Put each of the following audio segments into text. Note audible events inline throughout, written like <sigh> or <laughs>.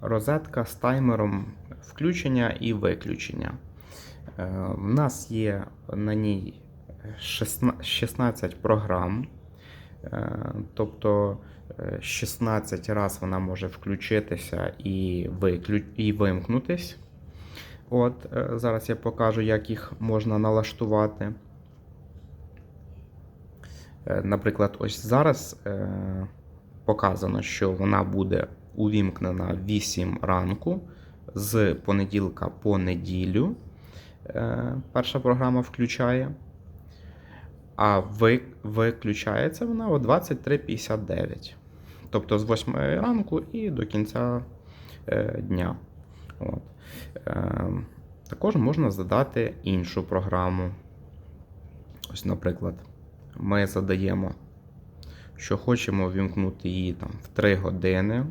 розетка з таймером включення і виключення. Е, В нас є на ній 16 16 програм, Е, тобто е, 16 разів вона може включитися і, виклю... і вимкнутись. От, е, зараз я покажу, як їх можна налаштувати. Е, Наприклад, ось зараз е, показано, що вона буде увімкнена 8 ранку з понеділка по неділю. Е, Перша програма включає. А ви- виключається вона о 23.59. Тобто з 8 ранку і до кінця е, дня. От. Е, також можна задати іншу програму. Ось, наприклад, ми задаємо, що хочемо вімкнути її там в 3 години.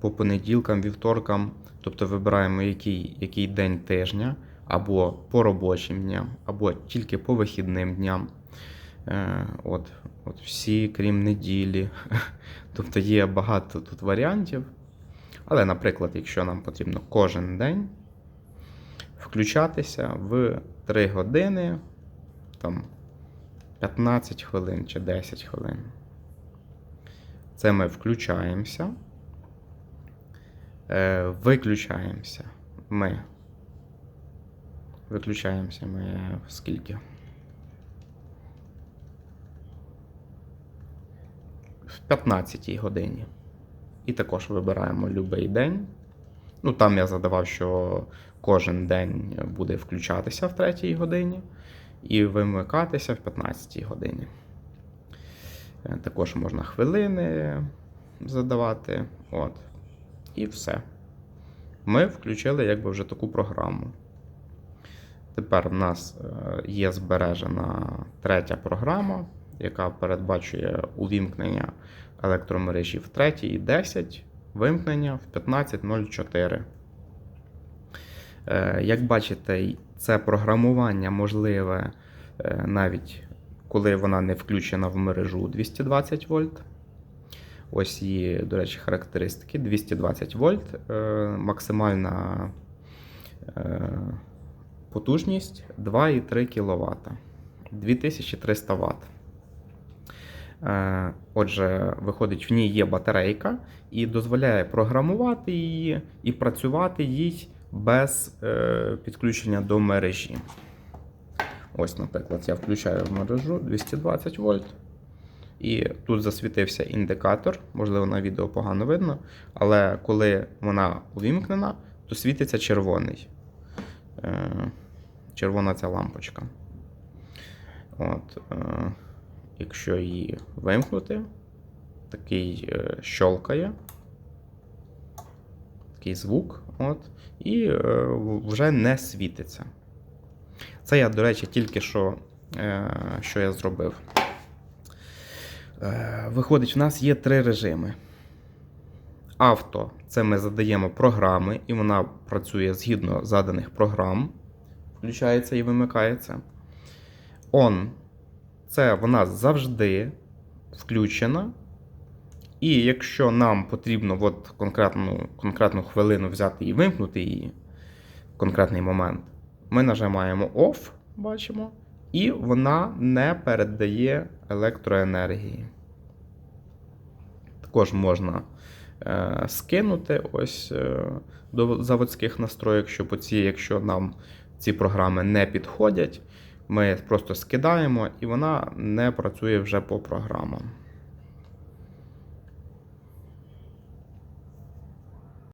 По понеділкам, вівторкам, тобто вибираємо який, який день тижня, або по робочим дням, або тільки по вихідним дням. Е, от, от всі, крім неділі. <laughs> Тобто є багато тут варіантів. Але, наприклад, якщо нам потрібно кожен день включатися в 3 години, там 15 хвилин чи 10 хвилин. Це ми включаємося. Е, Виключаємося. Ми. Виключаємося ми скільки? В 15 годині. І також вибираємо будь-який день. Ну, там я задавав, що кожен день буде включатися в 3 годині і вимикатися в 15 годині. Е, Також можна хвилини задавати. От. І все. Ми включили якби вже таку програму. Тепер в нас е, є збережена третя програма, яка передбачує увімкнення електромережі в 3 і 10, вимкнення в 15.04. Е, Як бачите, це програмування можливе е, навіть коли вона не включена в мережу 220 вольт. Ось її, до речі, характеристики: 220 вольт, е, максимальна е, потужність 2,3 кВт, 2300 Вт. Отже, виходить, в ній є батарейка і дозволяє програмувати її і працювати їй без е, підключення до мережі. Ось, наприклад, я включаю в мережу 220 вольт. І тут засвітився індикатор, можливо, на відео погано видно, але коли вона увімкнена, то світиться червоний. Е, червона ця лампочка. От, е, якщо її вимкнути, такий е, щолкає, такий звук, от, і вже не світиться. Це я, до речі, тільки що, що я зробив. Е, Виходить, в нас є три режими. Авто це ми задаємо програми, і вона працює згідно заданих програм, включається і вимикається. On це вона завжди включена. І якщо нам потрібно от конкретну, конкретну хвилину взяти і вимкнути її в конкретний момент, ми нажимаємо Off, бачимо, і вона не передає електроенергії. Також можна е, скинути ось е, до заводських настроїк, щоб оці, якщо нам ці програми не підходять, ми просто скидаємо і вона не працює вже по програмам.